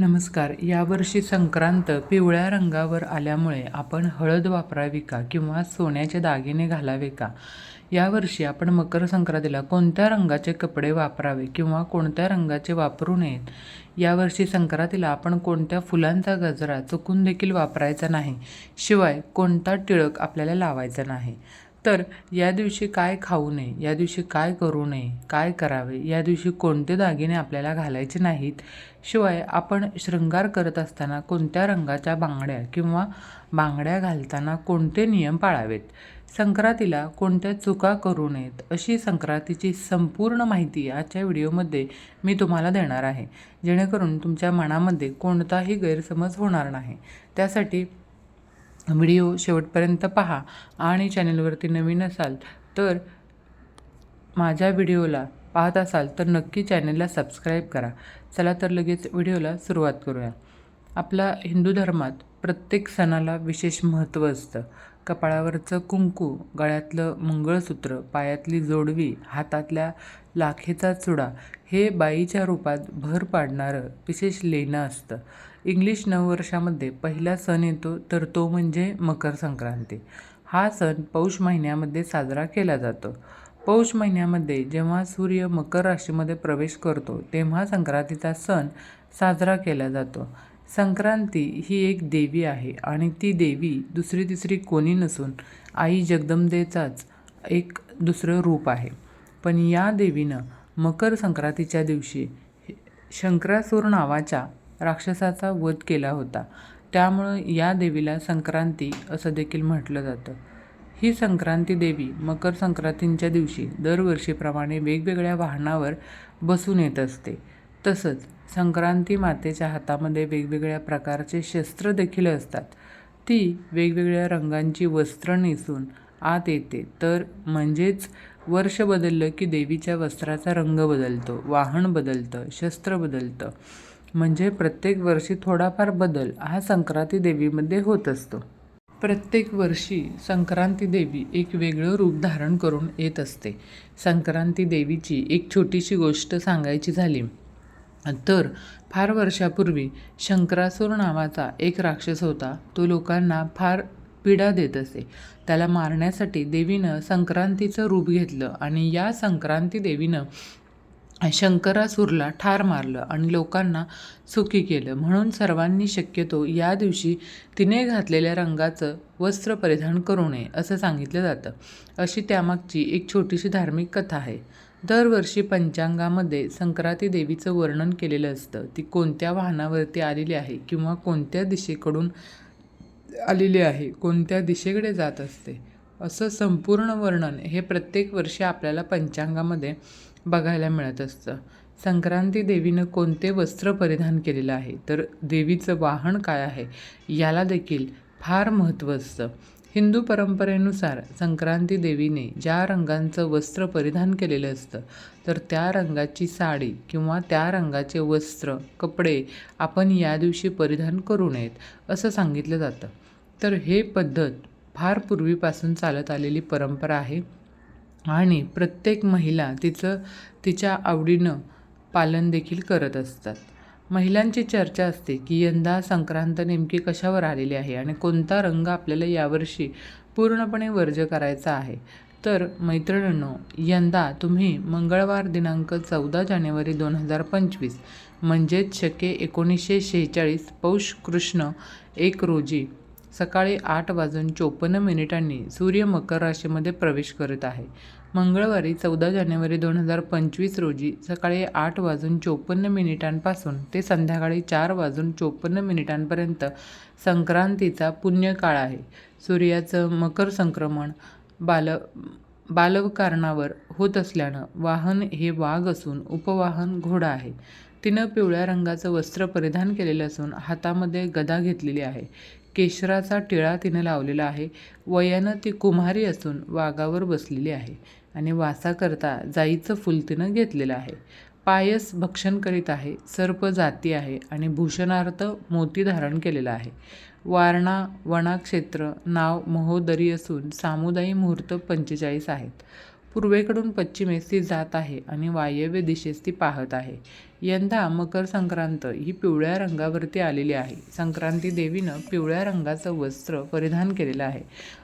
नमस्कार. यावर्षी संक्रांत पिवळ्या रंगावर आल्यामुळे आपण हळद वापरावी का किंवा सोन्याचे दागिने घालावे का? यावर्षी आपण मकर संक्रांतीला कोणत्या रंगाचे कपडे वापरावे किंवा कोणत्या रंगाचे वापरू नयेत? यावर्षी संक्रांतीला आपण कोणत्या फुलांचा गजरा चुकून देखील वापरायचा नाही? शिवाय कोणता टिळक आपल्याला लावायचा नाही? तर या दिवशी काय खाऊ नये या दिवशी काय करू नये काय करावे या दिवशी कोणते दागिने आपल्याला घालायचे नाहीत शिवाय आपण शृंगार करत असताना कोणत्या रंगाच्या बांगड्या किंवा बांगड्या घालताना कोणते नियम पाळावेत संक्रांतीला कोणत्या चुका करू नयेत अशी संक्रांतीची संपूर्ण माहिती आजच्या व्हिडिओमध्ये मी तुम्हाला देणार आहे जेणेकरून तुमच्या मनामध्ये कोणताही गैरसमज होणार नाही. त्यासाठी व्हिडिओ शेवटपर्यंत पहा आणि चॅनलवरती नवीन असाल तर माझ्या व्हिडिओला पाहत असाल तर नक्की चॅनलला सबस्क्राईब करा. चला तर लगेच व्हिडिओला सुरुवात करूया. आपला हिंदू धर्मात प्रत्येक सणाला विशेष महत्त्व असतं. कपाळावरचं कुंकू गळ्यातलं मंगळसूत्र पायातली जोडवी हातातल्या लाखेचा चुडा हे बाईच्या रूपात भर पाडणारं विशेष लेणं असतं. इंग्लिश नववर्षामध्ये पहिला सण येतो तर तो म्हणजे मकर संक्रांती. हा सण पौष महिन्यामध्ये साजरा केला जातो. पौष महिन्यामध्ये जेव्हा सूर्य मकर राशीमध्ये प्रवेश करतो तेव्हा संक्रांतीचा सण साजरा केला जातो. संक्रांती ही एक देवी आहे आणि ती देवी दुसरी तिसरी कोणी नसून आई जगदंबेचाच एक दुसरं रूप आहे. पण या देवीनं मकर संक्रांतीच्या दिवशी शंकरासूर नावाच्या राक्षसाचा वध केला होता. त्यामुळं या देवीला संक्रांती असं देखील म्हटलं जातं. ही संक्रांती देवी मकर संक्रांतींच्या दिवशी दरवर्षीप्रमाणे वेगवेगळ्या वाहनावर बसून येत असते. तसंच संक्रांती मातेच्या हातामध्ये वेगवेगळ्या प्रकारचे शस्त्र देखील असतात. ती वेगवेगळ्या रंगांची वस्त्र नेसून आत येते. तर म्हणजेच वर्ष बदललं की देवीच्या वस्त्राचा रंग बदलतो वाहन बदलतं शस्त्र बदलतं. म्हणजे प्रत्येक वर्षी थोडाफार बदल हा संक्रांती देवीमध्ये होत असतो. प्रत्येक वर्षी संक्रांती देवी एक वेगळं रूप धारण करून येत असते. संक्रांती देवीची एक छोटीशी गोष्ट सांगायची झाली तर फार वर्षापूर्वी शंकरासूर नावाचा एक राक्षस होता. तो लोकांना फार पीडा देत असे. त्याला मारण्यासाठी देवीनं संक्रांतीचं रूप घेतलं आणि या संक्रांती देवीनं शंकरासूरला ठार मारलं आणि लोकांना सुखी केलं. म्हणून सर्वांनी शक्यतो या दिवशी तिने घातलेल्या रंगाचं वस्त्र परिधान करू नये असं सांगितलं जातं. अशी त्यामागची एक छोटीशी धार्मिक कथा आहे. दरवर्षी पंचांगामध्ये संक्रांती देवीचं वर्णन केलेलं असतं. ती कोणत्या वाहनावरती आलेली आहे किंवा कोणत्या दिशेकडून आलेली आहे कोणत्या दिशेकडे जात असते असं संपूर्ण वर्णन हे प्रत्येक वर्षी आपल्याला पंचांगामध्ये बघायला मिळत असतं. संक्रांती देवीनं कोणते वस्त्र परिधान केलेलं आहे? तर देवीचं वाहन काय आहे? याला देखील फार महत्त्व असतं. हिंदू परंपरेनुसार संक्रांती देवीने ज्या रंगांचं वस्त्र परिधान केलेलं असतं तर त्या रंगाची साडी किंवा त्या रंगाचे वस्त्र कपडे आपण या दिवशी परिधान करू नयेत असं सांगितलं जातं. तर हे पद्धत फार पूर्वीपासून चालत आलेली परंपरा आहे. आणि प्रत्येक महिला तिचं तिच्या आवडीनं पालन देखील करत असतात. महिलांची चर्चा असते की यंदा संक्रांत नेमकी कशावर आलेली आहे आणि कोणता रंग आपल्याला यावर्षी पूर्णपणे वर्ज करायचा आहे. तर मैत्रिणींनो यंदा तुम्ही मंगळवार दिनांक चौदा जानेवारी दोन हजार पंचवीस म्हणजेच शके एकोणीसशे शेहेचाळीस पौष कृष्ण एक रोजी सकाळी आठ वाजून चोपन्न मिनिटांनी सूर्य मकर राशीमध्ये प्रवेश करत आहे. मंगळवारी चौदा जानेवारी दोन हजार पंचवीस रोजी सकाळी आठ वाजून चोपन्न मिनिटांपासून ते संध्याकाळी चार वाजून चोपन्न मिनिटांपर्यंत संक्रांतीचा पुण्यकाळ आहे. सूर्याचं मकर संक्रमण बाल बालवकारणावर होत असल्यानं वाहन हे वाघ असून उपवाहन घोडा आहे. तिनं पिवळ्या रंगाचं वस्त्र परिधान केलेलं असून हातामध्ये गदा घेतलेली आहे. केशराचा टिळा तिनं लावलेला आहे. वयानं ती कुम्हारी असून वाघावर बसलेली आहे आणि वासाकरता जाईचं फुल तिनं घेतलेलं आहे. पायस भक्षण करीत आहे सर्प जाती आहे आणि भूषणार्थ मोती धारण केलेला आहे. वारणा वनाक्षेत्र नाव महोदरी असून सामुदायी मुहूर्त पंचेचाळीस आहेत. पूर्वेकडून पश्चिमेस ती जात आहे आणि वायव्य दिशेस ती पाहत आहे. यंदा मकर संक्रांत ही पिवळ्या रंगावरती आलेली आहे. संक्रांती देवीनं पिवळ्या रंगाचं वस्त्र परिधान केलेलं आहे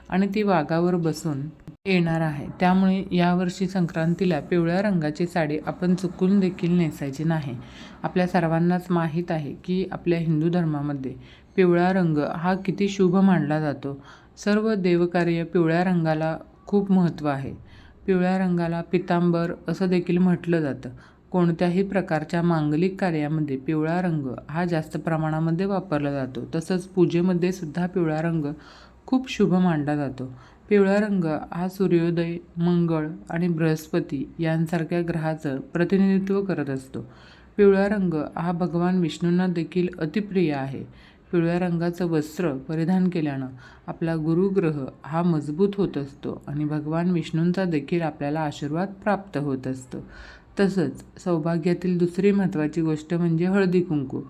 आणि ती वाघावर बसून येणार आहे. त्यामुळे यावर्षी संक्रांतीला पिवळ्या रंगाची साडी आपण चुकून देखील नेसायची नाही. आपल्या सर्वांनाच माहीत आहे की आपल्या हिंदू धर्मामध्ये पिवळा रंग हा किती शुभ मानला जातो. सर्व देवकार्य पिवळ्या रंगाला खूप महत्त्व आहे. पिवळ्या रंगाला पितांबर असं देखील म्हटलं जातं. कोणत्याही प्रकारच्या मांगलिक कार्यामध्ये पिवळा रंग हा जास्त प्रमाणामध्ये वापरला जातो. तसंच पूजेमध्ये सुद्धा पिवळा रंग खूप शुभ मानला जातो. पिवळा रंग हा सूर्योदय मंगळ आणि बृहस्पती यांसारख्या ग्रहाचं प्रतिनिधित्व करत असतो. पिवळा रंग हा भगवान विष्णूंना देखील अतिप्रिय आहे. पिवळ्या रंगाचं वस्त्र परिधान केल्यानं आपला गुरुग्रह हा मजबूत होत असतो आणि भगवान विष्णूंचा देखील आपल्याला आशीर्वाद प्राप्त होत असतो. तसंच सौभाग्यातील दुसरी महत्त्वाची गोष्ट म्हणजे हळदी कुंकू.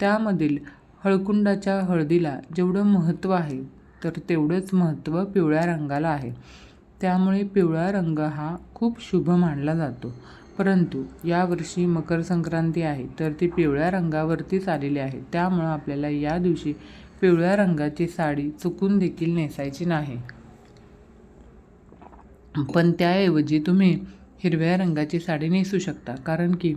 त्यामधील हळकुंडाच्या हळदीला जेवढं महत्त्व आहे तर तेवढंच महत्त्व पिवळ्या रंगाला आहे. त्यामुळे पिवळा रंग हा खूप शुभ मानला जातो. परंतु यावर्षी मकर संक्रांती आहे तर ती पिवळ्या रंगावरतीच आलेली आहे. त्यामुळं आपल्याला या दिवशी पिवळ्या रंगाची साडी चुकून देखील नेसायची नाही. पण त्याऐवजी तुम्ही हिरव्या रंगाची साडी नेसू शकता कारण की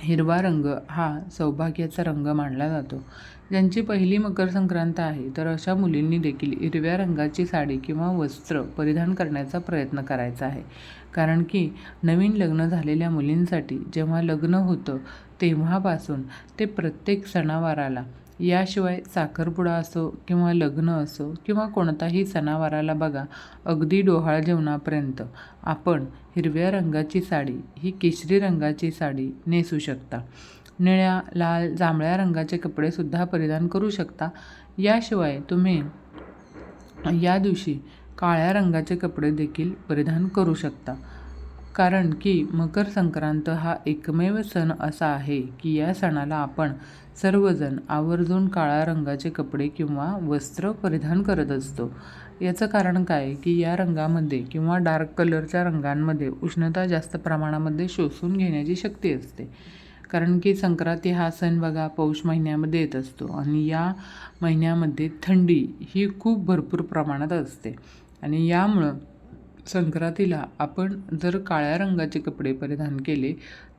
हिरवा रंग हा सौभाग्याचा रंग मानला जातो. ज्यांची पहिली मकर संक्रांत आहे तर अशा मुलींनी देखील हिरव्या रंगाची साडी किंवा वस्त्र परिधान करण्याचा प्रयत्न करायचा आहे. कारण की नवीन लग्न झालेल्या मुलींसाठी जेव्हा लग्न होतं तेव्हापासून ते प्रत्येक सणावाराला याशिवाय साखरपुडा असो किंवा लग्न असो किंवा कोणताही सणावाराला बघा अगदी डोहाळ जेवणापर्यंत आपण हिरव्या रंगाची साडी ही केशरी रंगाची साडी नेसू शकता. निळ्या लाल जांभळ्या रंगाचे कपडेसुद्धा परिधान करू शकता. याशिवाय तुम्ही या दिवशी काळ्या रंगाचे कपडे देखील परिधान करू शकता. कारण की मकर संक्रांत हा एकमेव सण असा आहे की या सणाला आपण सर्वजण आवर्जून काळ्या रंगाचे कपडे किंवा वस्त्र परिधान करत असतो. याचं कारण काय? की या रंगामध्ये किंवा डार्क कलरच्या रंगांमध्ये उष्णता जास्त प्रमाणामध्ये शोषून घेण्याची शक्ती असते. कारण की संक्रांती हा सण बघा पौष महिन्यामध्ये येत असतो आणि या महिन्यामध्ये थंडी ही खूप भरपूर प्रमाणात असते. आणि यामुळं संक्रांतीला आपण जर काळ्या रंगाचे कपडे परिधान केले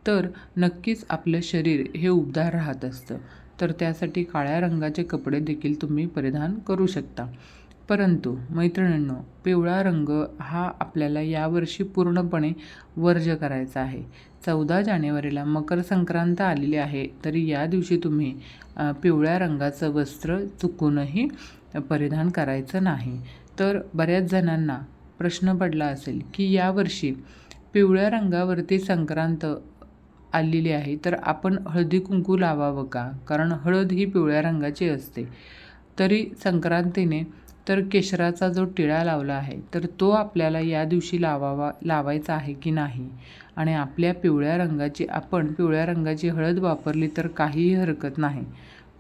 तर नक्कीच आपलं शरीर हे उबदार राहत असतं. तर त्यासाठी काळ्या रंगाचे कपडे देखील तुम्ही परिधान करू शकता. परंतु मैत्रिणींनो पिवळा रंग हा आपल्याला यावर्षी पूर्णपणे वर्ज करायचा आहे. चौदा जानेवारीला मकर संक्रांत आलेली आहे तरी या दिवशी तुम्ही पिवळ्या रंगाचं वस्त्र चुकूनही परिधान करायचं नाही. तर बऱ्याच जणांना प्रश्न पडला असेल की यावर्षी पिवळ्या रंगावरती संक्रांत आलेली आहे तर आपण हळदी कुंकू लावावं का? कारण हळद ही पिवळ्या रंगाची असते. तरी संक्रांतीने तर केशराचा जो टिळा लावला आहे तर तो आपल्याला या दिवशी लावावा लावायचा आहे की नाही? आणि आपल्या पिवळ्या रंगाची आपण पिवळ्या रंगाची हळद वापरली तर काहीही हरकत नाही.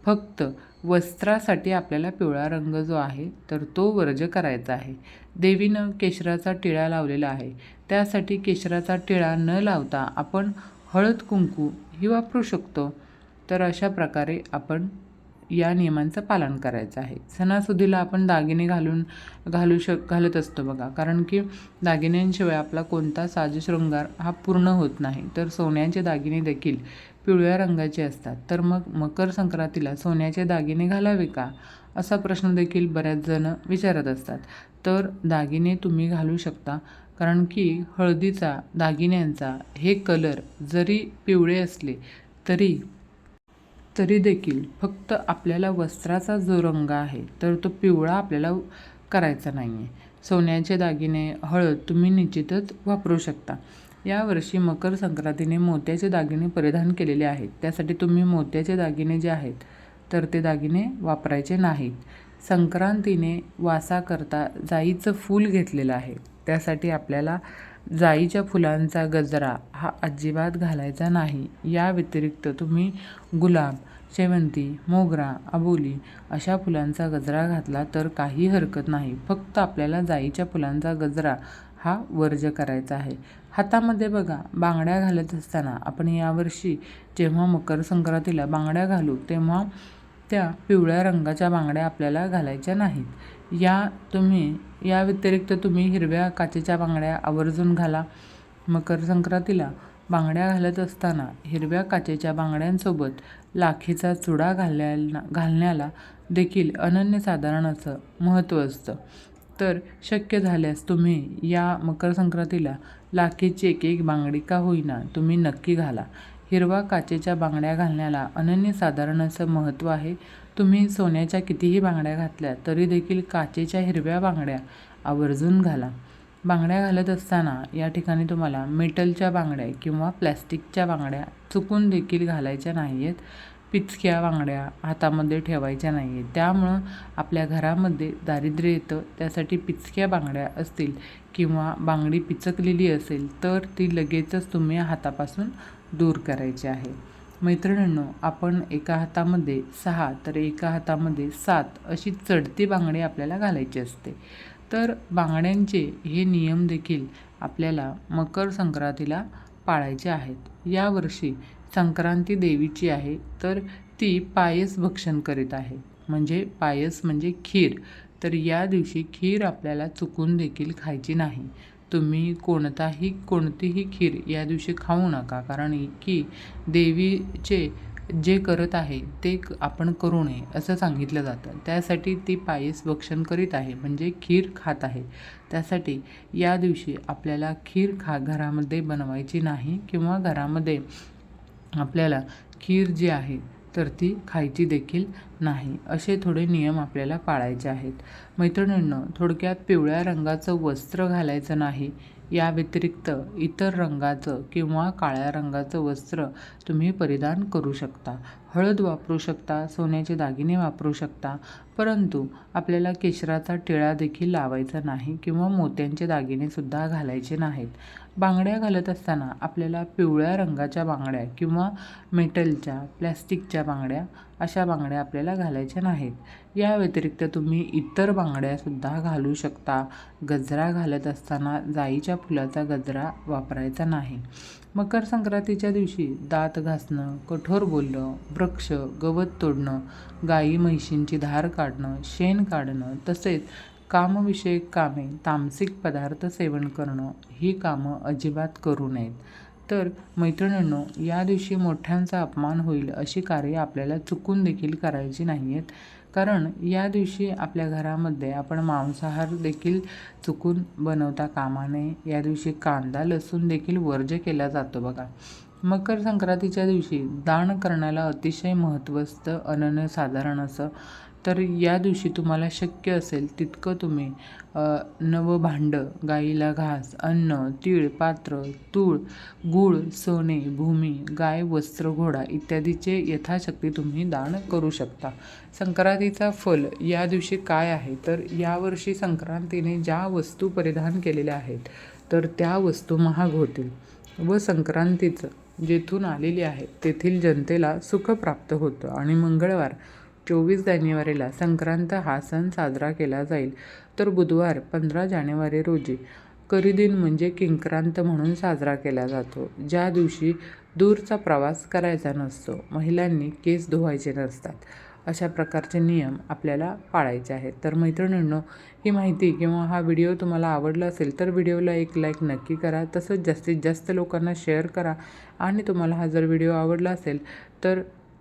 फक्त वस्त्रासाठी आपल्याला पिवळा रंग जो आहे तर तो वर्ज करायचा आहे. देवीनं केशराचा टिळा लावलेला आहे. त्यासाठी केशराचा टिळा न लावता आपण हळद कुंकू ही वापरू शकतो. तर अशा प्रकारे आपण या नियमांचं पालन करायचं आहे. सणासुदीला आपण दागिने घालून घालू शक घालत असतो बघा. कारण की दागिन्यांशिवाय आपला कोणता साजशृंगार हा पूर्ण होत नाही. तर सोन्याचे दागिने देखील पिवळ्या रंगाचे असतात. तर मग मकर संक्रांतीला सोन्याचे दागिने घालावे का? असा प्रश्न देखील बऱ्याच जण विचारत असतात. तर दागिने तुम्ही घालू शकता. कारण की हळदीचा दागिन्यांचा हे कलर जरी पिवळे असले तरी तरी देखील फक्त आपल्याला वस्त्राचा जो रंग आहे तर तो पिवळा आपल्याला करायचा नाही आहे सोन्याचे दागिने हळद तुम्ही निश्चितच वापरू शकता. यावर्षी मकर संक्रांतीने मोत्याचे दागिने परिधान केलेले आहेत. त्यासाठी तुम्ही मोत्याचे दागिने जे आहेत तर ते दागिने वापरायचे नाहीत. संक्रांतीने वासाकरता जाईचं फूल घेतलेलं आहे. त्यासाठी आपल्याला जाईच्या फुलांचा गजरा हा अजिबात घालायचा नाही. या व्यतिरिक्त तुम्ही गुलाब शेवंती मोगरा अबोली अशा फुलांचा गजरा घातला तर काही हरकत नाही. फक्त आपल्याला जाईच्या फुलांचा गजरा हा वर्ज करायचा आहे. हातामध्ये बघा बांगड्या घालत असताना आपण यावर्षी जेव्हा मकर संक्रांतीला बांगड्या घालू तेव्हा त्या पिवळ्या रंगाच्या बांगड्या आपल्याला घालायच्या नाहीत. या तुम्ही या व्यतिरिक्त तुम्ही हिरव्या काचेच्या बांगड्या आवर्जून घाला मकर संक्रांतीला बांगड्या घालत असताना हिरव्या काचेच्या बांगड्यांसोबत लाखीचा चुडा घालण्या घालण्याला देखील अनन्यसाधारण असं महत्त्व असतं. तर शक्य झाल्यास तुम्ही या मकर संक्रांतीला लाखीची एक एक बांगडी का होईना तुम्ही नक्की घाला. हिरवा काचेच्या बांगड्या घालण्याला अनन्यसाधारण असं महत्त्व आहे. तुम्ही सोन्याच्या कितीही बांगड्या घातल्या तरी देखील काचेच्या हिरव्या बांगड्या आवर्जून घाला. बांगड्या घालत असताना या ठिकाणी तुम्हाला मेटलच्या बांगड्या किंवा प्लॅस्टिकच्या बांगड्या चुकून देखील घालायच्या नाही आहेत पिचक्या बांगड्या हातामध्ये ठेवायच्या नाही आहेत त्यामुळं आपल्या घरामध्ये दारिद्र्य येतं. त्यासाठी पिचक्या बांगड्या असतील किंवा बांगडी पिचकलेली असेल तर ती लगेचच तुम्ही हातापासून दूर करायची आहे. मैत्रिणींनो आपण एका हातामध्ये सहा तर एका हातामध्ये सात अशी चढती बांगडी आपल्याला घालायची असते. तर बांगड्यांचे हे नियम देखील आपल्याला मकर संक्रांतीला पाळायचे आहेत. यावर्षी संक्रांती देवीची आहे तर ती पायस भक्षण करीत आहे. म्हणजे पायस म्हणजे खीर. तर या दिवशी खीर आपल्याला चुकून देखील खायची नाही. तुम्ही कोणताही कोणतीही खीर या दिवशी खाऊ नका. कारण की देवीचे जे करत आहे ते आपण करू नये असं सांगितलं जातं. त्यासाठी ती पायस भक्षण करीत आहे म्हणजे खीर खात आहे. त्यासाठी या दिवशी आपल्याला खीर खा घरामध्ये बनवायची नाही किंवा घरामध्ये आपल्याला खीर जी आहे तर ती खायची देखील नाही असे थोडे नियम आपल्याला पाळायचे आहेत. मैत्रिणींनो थोडक्यात पिवळ्या रंगाचं वस्त्र घालायचं नाही या व्यतिरिक्त इतर रंगाचं किंवा काळ्या रंगाचं वस्त्र तुम्ही परिधान करू शकता. हळद वापरू शकता सोन्याचे दागिने वापरू शकता परंतु आपल्याला केशराचा टिळा देखील लावायचा नाही किंवा मोत्यांचे दागिनेसुद्धा घालायचे नाहीत. बांगड्या घालत असताना आपल्याला पिवळ्या रंगाच्या बांगड्या किंवा मेटलच्या प्लॅस्टिकच्या बांगड्या अशा बांगड्या आपल्याला घालायच्या नाहीत. या व्यतिरिक्त तुम्ही इतर बांगड्यासुद्धा घालू शकता. गजरा घालत असताना जाईच्या फुलाचा गजरा वापरायचा नाही. मकर संक्रांतीच्या दिवशी दात घासणं कठोर बोलणं वृक्ष गवत तोडणं गाई म्हैशींची धार काढणं शेण काढणं तसेच कामविषयक कामे तामसिक पदार्थ सेवन करणं ही कामं अजिबात करू नयेत. तर मैत्रिणींनो या दिवशी मोठ्यांचा अपमान होईल अशी कार्य आपल्याला चुकून देखील करायची नाही आहेत कारण या दिवशी आपल्या घरामध्ये आपण मांसाहार देखील चुकून बनवता कामा नये. या दिवशी कांदा लसूण देखील वर्ज्य केला जातो बघा. मकर संक्रांतीच्या दिवशी दान करण्याला अतिशय महत्त्वस्त अनन्यसाधारण असं तर या दिवशी तुम्हाला शक्य असेल तितकं तुम्ही नवं भांडं गाईला घास अन्न तीळ पात्र तूळ गूळ सोने भूमी गाय वस्त्र घोडा इत्यादीचे यथाशक्ती तुम्ही दान करू शकता. संक्रांतीचा फल या दिवशी काय आहे? तर यावर्षी संक्रांतीने ज्या वस्तू परिधान केलेल्या आहेत तर त्या वस्तू महाग होतील व संक्रांतीचं जेथून आलेली आहे तेथील जनतेला सुख प्राप्त होतं आणि मंगळवार चोवीस जानेवारीला संक्रांत हा सण साजरा केला जाईल. तर बुधवार पंधरा जानेवारी रोजी करीदिन म्हणजे किंक्रांत म्हणून साजरा केला जातो. ज्या दिवशी दूरचा प्रवास करायचा नसतो महिलांनी केस धुवायचे नसतात. अशा प्रकारचे नियम आपल्याला पाळायचे आहेत. तर मैत्रिणींनो ही माहिती किंवा हा व्हिडिओ तुम्हाला आवडला असेल तर व्हिडिओला एक लाईक नक्की करा. तसंच जास्तीत जास्त लोकांना शेअर करा. आणि तुम्हाला हा जर व्हिडिओ आवडला असेल तर